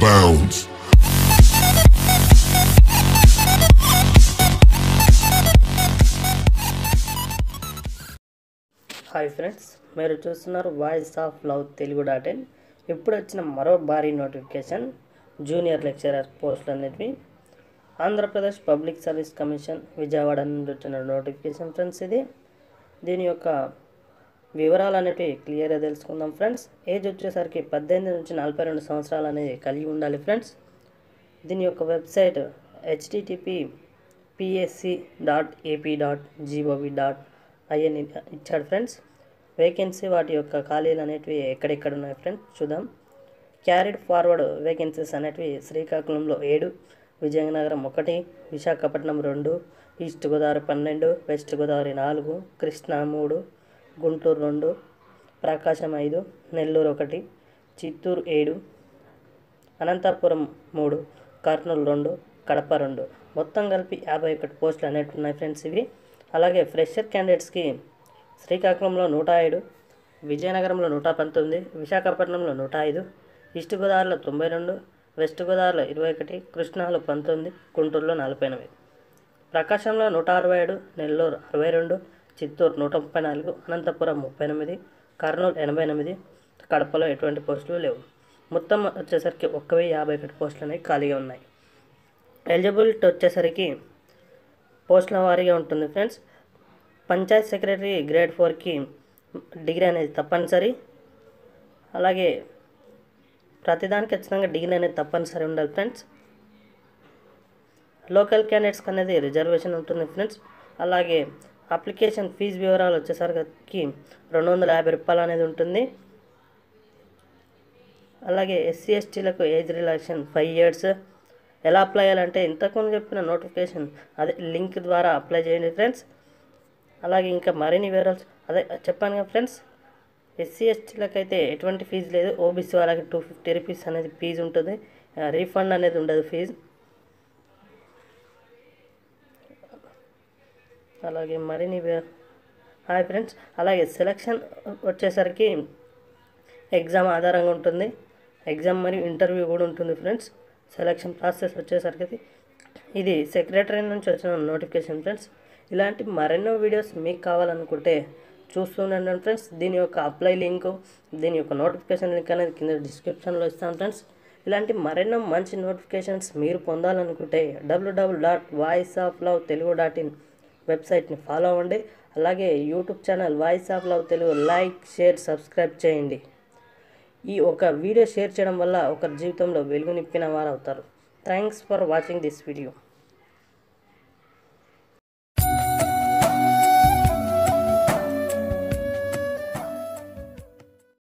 bounds. Hi friends మీరు చూస్తున్నారు voice of love Telugu dot in ఇప్పుడు వచ్చిన మరో భారీ నోటిఫికేషన్ జూనియర్ లెక్చరర్ పోస్టులు అనేవి Andhra Pradesh public service commission Vijayawada నుండి వచ్చిన నోటిఫికేషన్ ఫ్రెండ్స్ ఇది. దీని యొక్క వివరాలు అనేవి క్లియర్గా తెలుసుకుందాం ఫ్రెండ్స్. ఏజ్ వచ్చేసరికి పద్దెనిమిది నుంచి నలభై రెండు సంవత్సరాలు అనేది కలిగి ఉండాలి ఫ్రెండ్స్. దీని యొక్క website HTTP PSC dot AP dot GOV dot IN ఇచ్చాడు ఫ్రెండ్స్. వేకెన్సీ వాటి యొక్క ఖాళీలు అనేటివి ఎక్కడెక్కడ ఉన్నాయి ఫ్రెండ్స్? చూద్దాం. క్యారీడ్ ఫార్వర్డ్ వేకెన్సీస్ అనేటివి శ్రీకాకుళంలో ఏడు విజయనగరం ఒకటి విశాఖపట్నం రెండు ఈస్ట్ గోదావరి పన్నెండు వెస్ట్ గోదావరి నాలుగు కృష్ణా మూడు గుంటూరు రెండు ప్రకాశం ఐదు నెల్లూరు ఒకటి చిత్తూరు ఏడు అనంతపురం మూడు కర్నూలు రెండు కడప రెండు. మొత్తం కలిపి యాభై ఒకటి పోస్టులు అనేవి ఉన్నాయి ఫ్రెండ్స్ ఇవి. అలాగే ఫ్రెషర్ క్యాండిడేట్స్కి శ్రీకాకుళంలో నూట ఏడు విజయనగరంలో నూట పంతొమ్మిది విశాఖపట్నంలో నూట ఐదు ఈస్ట్ గోదావరిలో తొంభై రెండు వెస్ట్ గోదావరిలో ఇరవై ఒకటి కృష్ణాలో పంతొమ్మిది గుంటూరులో నలభై ఎనిమిది. ప్రకాశంలో నూట అరవై ఏడు నెల్లూరు అరవై రెండు చిత్తూరు నూట ముప్పై నాలుగు అనంతపురం ముప్పై ఎనిమిది కర్నూలు ఎనభై ఎనిమిది కడపలో ఎటువంటి పోస్టులు లేవు. మొత్తం వచ్చేసరికి ఒక్క వెయ్యి యాభై ఒకటి పోస్టులు అనేవి ఖాళీగా ఉన్నాయి. ఎలిజిబిలిటీ వచ్చేసరికి పోస్టుల వారీగా ఉంటుంది ఫ్రెండ్స్. పంచాయత్ సెక్రటరీ గ్రేడ్ ఫోర్కి డిగ్రీ అనేది తప్పనిసరి. అలాగే ప్రతిదానికి ఖచ్చితంగా డిగ్రీ అనేది తప్పనిసరి ఉండాలి ఫ్రెండ్స్. లోకల్ క్యాండిడేట్స్కి అనేది రిజర్వేషన్ ఉంటుంది ఫ్రెండ్స్. అలాగే అప్లికేషన్ ఫీజు వివరాలు వచ్చేసరికి రెండు వందల యాభై రూపాయలు అనేది ఉంటుంది. అలాగే ఎస్సీ ఎస్టీలకు ఏజ్ రిలాక్షన్ ఫైవ్ ఇయర్స్. ఎలా అప్లై చేయాలంటే ఇంతకుముందు చెప్పిన నోటిఫికేషన్ అదే లింక్ ద్వారా అప్లై చేయండి ఫ్రెండ్స్. అలాగే ఇంకా మరిన్ని వివరాలు అదే చెప్పాను కదా ఫ్రెండ్స్. ఎస్సీ ఎస్టీలకు అయితే ఎటువంటి ఫీజు లేదు. ఓబీసీ వాళ్ళకి టూ ఫిఫ్టీ రూపీస్ అనేది ఫీజు ఉంటుంది. రీఫండ్ అనేది ఉండదు ఫీజు. అలాగే మరిన్ని హాయ్ ఫ్రెండ్స్. అలాగే సెలక్షన్ వచ్చేసరికి ఎగ్జామ్ ఆధారంగా ఉంటుంది. ఎగ్జామ్ మరియు ఇంటర్వ్యూ కూడా ఉంటుంది ఫ్రెండ్స్. సెలక్షన్ ప్రాసెస్ వచ్చేసరికి ఇది సెక్రటరీ నుంచి వచ్చిన నోటిఫికేషన్ ఫ్రెండ్స్. ఇలాంటి మరెన్నో వీడియోస్ మీకు కావాలనుకుంటే చూస్తుండండి ఫ్రెండ్స్. దీని యొక్క అప్లై లింక్ దీని యొక్క నోటిఫికేషన్ లింక్ అనేది కింద డిస్క్రిప్షన్లో ఇస్తాను ఫ్రెండ్స్. ఇలాంటి మరెన్నో మంచి నోటిఫికేషన్స్ మీరు పొందాలనుకుంటే WWW dot voice of love Telugu dot in వెబ్సైట్ని ఫాలో అవ్వండి. అలాగే YouTube channel voice of love Telugu like share subscribe చేయండి. ఈ ఒక వీడియో షేర్ చేయడం వల్ల ఒకరి జీవితంలో వెలుగు నింపిన వారు అవుతారు thanks for watching this video.